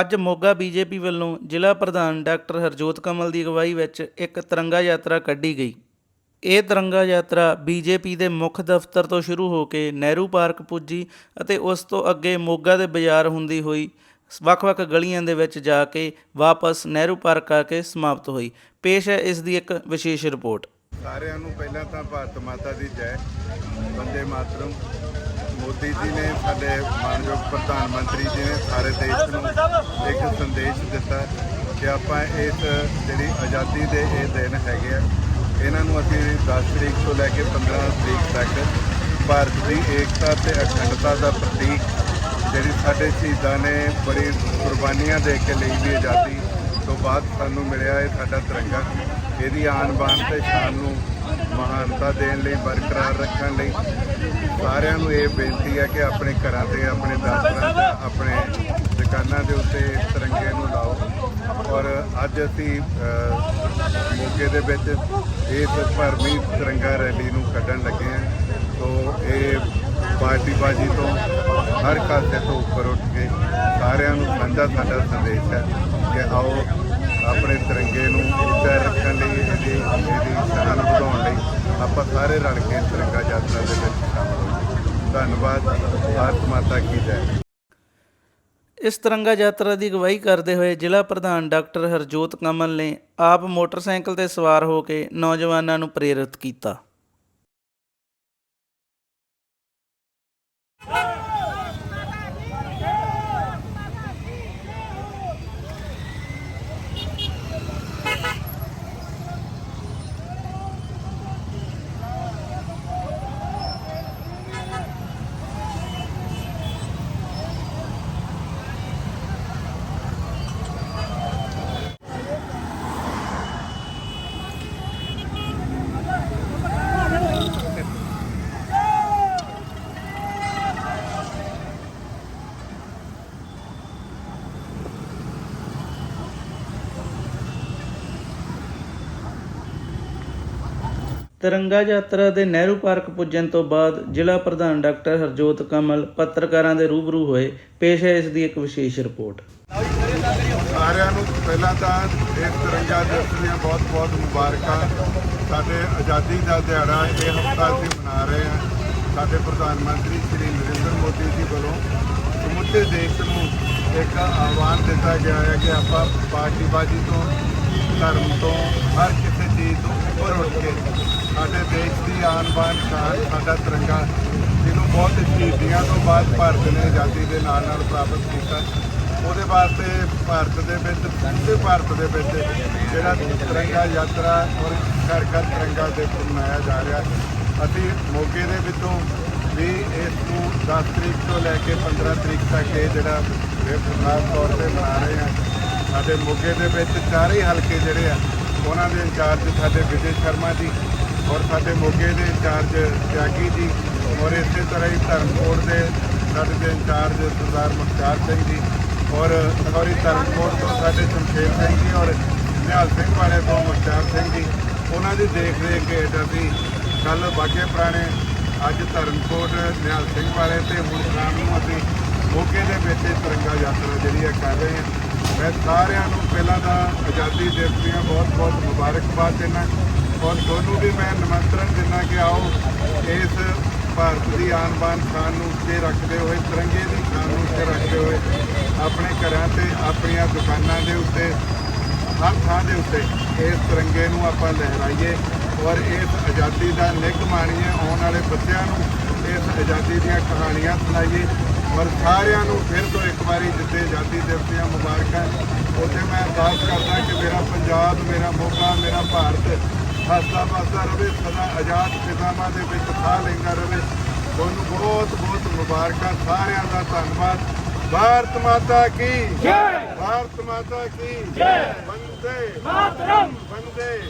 ਅੱਜ ਮੋਗਾ ਬੀਜੇਪੀ ਵੱਲੋਂ ਜ਼ਿਲ੍ਹਾ ਪ੍ਰਧਾਨ ਡਾਕਟਰ ਹਰਜੋਤ ਕਮਲ ਦੀ ਅਗਵਾਈ ਵਿੱਚ ਇੱਕ ਤਿਰੰਗਾ ਯਾਤਰਾ ਕੱਢੀ ਗਈ। ਇਹ ਤਿਰੰਗਾ ਯਾਤਰਾ ਬੀਜੇਪੀ ਦੇ ਮੁੱਖ ਦਫ਼ਤਰ ਤੋਂ ਸ਼ੁਰੂ ਹੋ ਕੇ ਨਹਿਰੂ ਪਾਰਕ ਪੁੱਜੀ ਅਤੇ ਉਸ ਤੋਂ ਅੱਗੇ ਮੋਗਾ ਦੇ ਬਾਜ਼ਾਰ ਹੁੰਦੀ ਹੋਈ ਵੱਖ-ਵੱਖ ਗਲੀਆਂ ਦੇ ਵਿੱਚ ਜਾ ਕੇ ਵਾਪਸ ਨਹਿਰੂ ਪਾਰਕ ਆ ਕੇ ਸਮਾਪਤ ਹੋਈ। ਪੇਸ਼ ਹੈ ਇਸ ਦੀ ਇੱਕ ਵਿਸ਼ੇਸ਼ ਰਿਪੋਰਟ। ਸਾਰਿਆਂ ਨੂੰ ਪਹਿਲਾਂ ਤਾਂ ਭਾਰਤ ਮਾਤਾ ਦੀ ਜੈ। ਬੰਦੇ ਮਾਤਰਮ। ਮੋਦੀ ਜੀ ਨੇ ਸਾਡੇ ਮਾਨਯੋਗ ਪ੍ਰਧਾਨ ਮੰਤਰੀ ਜੀ ਨੇ ਸਾਰੇ ਦੇਸ਼ ਨੂੰ ਇੱਕ ਸੰਦੇਸ਼ ਦਿੱਤਾ ਕਿ ਆਪਾਂ ਇਸ ਜਿਹੜੀ ਆਜ਼ਾਦੀ ਦੇ ਇਹ ਦਿਨ ਹੈਗੇ ਆ, ਇਹਨਾਂ ਨੂੰ ਅਸੀਂ 10 ਤਰੀਕ ਤੋਂ ਲੈ ਕੇ 15 ਤਰੀਕ ਤੱਕ ਭਾਰਤ ਦੀ ਏਕਤਾ ਤੇ ਅਖੰਡਤਾ ਦਾ ਪ੍ਰਤੀਕ ਜਿਹੜੀ ਸਾਡੇ ਸ਼ਹੀਦਾਂ ਨੇ ਬੜੀ ਕੁਰਬਾਨੀਆਂ ਦੇ ਕੇ ਲਈ ਦੀ ਆਜ਼ਾਦੀ ਤੋਂ ਬਾਅਦ ਸਾਨੂੰ ਮਿਲਿਆ ਇਹ ਸਾਡਾ ਤਿਰੰਗਾ। ਇਹਦੀ ਆਨ ਬਾਨ ਤੇ ਸ਼ਾਨ ਨੂੰ ਮਹਾਨਤਾ ਦੇਣ ਲਈ, ਬਰਕਰਾਰ ਰੱਖਣ ਲਈ ਸਾਰਿਆਂ ਨੂੰ ਇਹ ਬੇਨਤੀ ਹੈ ਕਿ ਆਪਣੇ ਘਰਾਂ ਤੇ ਆਪਣੇ ਦਫ਼ਤਰਾਂ ਤੇ ਆਪਣੇ ਦੁਕਾਨਾਂ ਦੇ ਉੱਤੇ ਤਿਰੰਗੇ ਨੂੰ ਲਾਓ। ਔਰ ਅੱਜ ਅਸੀਂ ਅ, ਮੋਗੇ ਦੇ ਵਿੱਚ ਇਸ ਭਰਮੀ ਤਿਰੰਗਾ ਰੈਲੀ ਨੂੰ ਕੱਢਣ ਲੱਗੇ ਹਾਂ। ਤੋਂ ਇਹ ਪਾਰਟੀ ਤੋਂ ਹਰ ਖਾਤੇ ਤੋਂ ਉੱਪਰ ਉੱਠ ਕੇ ਸਾਰਿਆਂ ਨੂੰ ਸਾਂਝਾ ਸਾਡਾ ਸੰਦੇਸ਼ ਹੈ ਕਿ ਆਓ ਆਪਣੇ ਤਿਰੰਗੇ ਨੂੰ ਉੱਚਾ ਰੱਖਣ ਲਈ, ਇਹਦੀ ਇਹਦੀ ਸ਼ਾਨ ਵਧਾਉਣ ਲਈ ਆਪਾਂ ਸਾਰੇ ਰਲ ਕੇ ਤਿਰੰਗਾ ਯਾਤਰਾ ਦੇ ਵਿੱਚ ਸ਼ਾਮਲ ਹੋਈਏ ਧੰਨਵਾਦ, ਭਾਰਤ ਮਾਤਾ ਕੀ ਜੈ। ਇਸ ਤਿਰੰਗਾ ਯਾਤਰਾ ਦੀ ਅਗਵਾਈ ਕਰਦੇ ਹੋਏ ਜ਼ਿਲ੍ਹਾ ਪ੍ਰਧਾਨ ਡਾਕਟਰ ਹਰਜੋਤ ਕਮਲ ਨੇ ਆਪ ਮੋਟਰਸਾਈਕਲ ਤੇ ਸਵਾਰ ਹੋ ਕੇ ਨੌਜਵਾਨਾਂ ਨੂੰ ਪ੍ਰੇਰਿਤ ਕੀਤਾ। ਤਿਰੰਗਾ ਯਾਤਰਾ ਦੇ ਨਹਿਰੂ ਪਾਰਕ ਪੁੱਜਣ ਤੋਂ ਬਾਅਦ ਜ਼ਿਲ੍ਹਾ ਪ੍ਰਧਾਨ ਡਾਕਟਰ ਹਰਜੋਤ ਕਮਲ ਪੱਤਰਕਾਰਾਂ ਦੇ ਰੂਬਰੂ ਹੋਏ। ਪੇਸ਼ ਹੈ ਇਸ ਦੀ ਇੱਕ ਵਿਸ਼ੇਸ਼ ਰਿਪੋਰਟ। ਸਾਰਿਆਂ ਨੂੰ ਪਹਿਲਾਂ ਤਾਂ ਇਸ ਤਿਰੰਗਾ ਦਿਵਸ ਦੀਆਂ ਬਹੁਤ-ਬਹੁਤ ਮੁਬਾਰਕਾਂ। ਸਾਡੇ ਆਜ਼ਾਦੀ ਦਾ ਦਿਹਾੜਾ ਇਹ ਹਫ਼ਤਾ ਅਸੀਂ ਮਨਾ ਰਹੇ ਹਾਂ। ਸਾਡੇ ਪ੍ਰਧਾਨ ਮੰਤਰੀ ਸ਼੍ਰੀ ਨਰਿੰਦਰ ਮੋਦੀ ਜੀ ਵੱਲੋਂ ਸਮੁੱਚੇ ਦੇਸ਼ ਨੂੰ ਇੱਕ ਆਹਵਾਨ ਦਿੱਤਾ ਗਿਆ ਹੈ ਕਿ ਆਪਾਂ ਪਾਰਟੀਬਾਜ਼ੀ ਤੋਂ, ਧਰਮ ਤੋਂ, ਹਰ ਕਿਸੇ ਚੀਜ਼ ਤੋਂ ਉੱਪਰ ਉੱਠ ਕੇ ਸਾਡੇ ਦੇਸ਼ ਦੀ ਆਨ ਬਾਨ ਸ਼ਾਨ, ਸਾਡਾ ਤਿਰੰਗਾ ਜਿਹਨੂੰ ਬਹੁਤ ਸ਼ਹੀਦੀਆਂ ਤੋਂ ਬਾਅਦ ਭਾਰਤ ਨੇ ਆਜ਼ਾਦੀ ਦੇ ਨਾਲ ਨਾਲ ਪ੍ਰਾਪਤ ਕੀਤਾ। ਉਹਦੇ ਵਾਸਤੇ ਭਾਰਤ ਦੇ ਵਿੱਚ, ਪੂਰੇ ਭਾਰਤ ਦੇ ਵਿੱਚ ਜਿਹੜਾ ਤਿਰੰਗਾ ਯਾਤਰਾ ਔਰ ਘਰ ਘਰ ਤਿਰੰਗਾ ਦੇ ਮਨਾਇਆ ਜਾ ਰਿਹਾ ਅਸੀਂ ਮੋਗੇ ਦੇ ਵਿੱਚੋਂ ਵੀ ਇਸ ਨੂੰ 10 ਤਰੀਕ ਤੋਂ ਲੈ ਕੇ 15 ਤਰੀਕ ਤੱਕ ਇਹ ਜਿਹੜਾ ਇਹ ਖਾਸ ਤੌਰ ਤੇ ਮਨਾ ਰਹੇ ਹਾਂ। ਸਾਡੇ ਮੋਗੇ ਦੇ ਵਿੱਚ ਚਾਰੇ ਹਲਕੇ ਜਿਹੜੇ ਆ, ਉਹਨਾਂ ਦੇ ਇੰਚਾਰਜ ਸਾਡੇ ਵਿਜੇ ਸ਼ਰਮਾ ਜੀ ਔਰ ਸਾਡੇ ਮੋਗੇ ਦੇ ਇੰਚਾਰਜ ਤਿਆਗੀ ਜੀ ਔਰ ਇਸੇ ਤਰ੍ਹਾਂ ਹੀ ਧਰਮਕੋਟ ਦੇ ਸਾਡੇ ਦੇ ਇੰਚਾਰਜ ਸਰਦਾਰ ਮੁਖਤਾਰ ਸਿੰਘ ਜੀ ਔਰ ਸੌਰੀ ਧਰਮਕੋਟ ਤੋਂ ਸਾਡੇ ਸ਼ਮਸ਼ੇਰ ਸਿੰਘ ਜੀ ਔਰ ਨਿਹਾਲ ਸਿੰਘ ਵਾਲੇ ਤੋਂ ਮੁਖਤਾਰ ਸਿੰਘ ਜੀ। ਉਹਨਾਂ ਦੀ ਦੇਖ ਰੇਖ ਹੇਠ ਅਸੀਂ ਕੱਲ ਬਾਗੇ ਪੁਰਾਣੇ ਅੱਜ ਧਰਮਕੋਟ ਨਿਹਾਲ ਸਿੰਘ ਵਾਲੇ ਤੇ ਹੁਣ ਸ਼ਾਮ ਨੂੰ ਅਸੀਂ ਮੋਗੇ ਦੇ ਵਿੱਚ ਇਹ ਤਿਰੰਗਾ ਯਾਤਰਾ ਜਿਹੜੀ ਹੈ ਕਰ ਰਹੇ ਹਾਂ। ਮੈਂ ਸਾਰਿਆਂ ਨੂੰ ਪਹਿਲਾਂ ਤਾਂ ਆਜ਼ਾਦੀ ਦਿਵਸ ਦੀਆਂ ਬਹੁਤ ਬਹੁਤ ਮੁਬਾਰਕਬਾਦ ਦਿੰਦਾ। ਔਰ ਤੁਹਾਨੂੰ ਵੀ ਮੈਂ ਨਿਮੰਤਰਣ ਦਿੰਦਾ ਕਿ ਆਓ ਇਸ ਭਾਰਤ ਦੀ ਆਨ ਬਾਨ ਸ਼ਾਨ ਨੂੰ ਉੱਤੇ ਰੱਖਦੇ ਹੋਏ, ਤਿਰੰਗੇ ਦੀ ਸ਼ਾਨ ਨੂੰ ਉੱਤੇ ਰੱਖਦੇ ਹੋਏ ਆਪਣੇ ਘਰਾਂ ਤੇ ਆਪਣੀਆਂ ਦੁਕਾਨਾਂ ਦੇ ਉੱਤੇ, ਹਰ ਥਾਂ ਦੇ ਉੱਤੇ ਇਸ ਤਿਰੰਗੇ ਨੂੰ ਆਪਾਂ ਲਹਿਰਾਈਏ ਔਰ ਇਸ ਆਜ਼ਾਦੀ ਦਾ ਨਿੱਘ ਮਾਣੀਏ, ਆਉਣ ਵਾਲੇ ਬੱਚਿਆਂ ਨੂੰ ਇਸ ਆਜ਼ਾਦੀ ਦੀਆਂ ਕਹਾਣੀਆਂ ਸੁਣਾਈਏ ਔਰ ਸਾਰਿਆਂ ਨੂੰ ਫਿਰ ਤੋਂ ਇੱਕ ਵਾਰੀ ਜਿੱਤੇ ਆਜ਼ਾਦੀ ਦਿਵਸ ਦੀਆਂ ਮੁਬਾਰਕਾਂ, ਉੱਥੇ ਮੈਂ ਅਰਦਾਸ ਕਰਦਾ ਕਿ ਮੇਰਾ ਪੰਜਾਬ, ਮੇਰਾ ਮੋਗਾ, ਮੇਰਾ ਭਾਰਤ ਹੱਸਦਾ ਵਸਦਾ ਰਵੇ ਸਦਾ ਆਜ਼ਾਦ ਫਿਜ਼ਾਮਾਂ ਦੇ ਵਿੱਚ ਸਾਹ ਲੈਂਦਾ ਰਵੇ। ਤੁਹਾਨੂੰ ਬਹੁਤ ਬਹੁਤ ਮੁਬਾਰਕਾਂ ਸਾਰਿਆਂ ਦਾ ਧੰਨਵਾਦ। ਭਾਰਤ ਮਾਤਾ ਕੀ? ਜੈ। ਭਾਰਤ ਮਾਤਾ ਕੀ? ਜੈ। ਵੰਦੇ ਮਾਤਰਮ। ਵੰਦੇ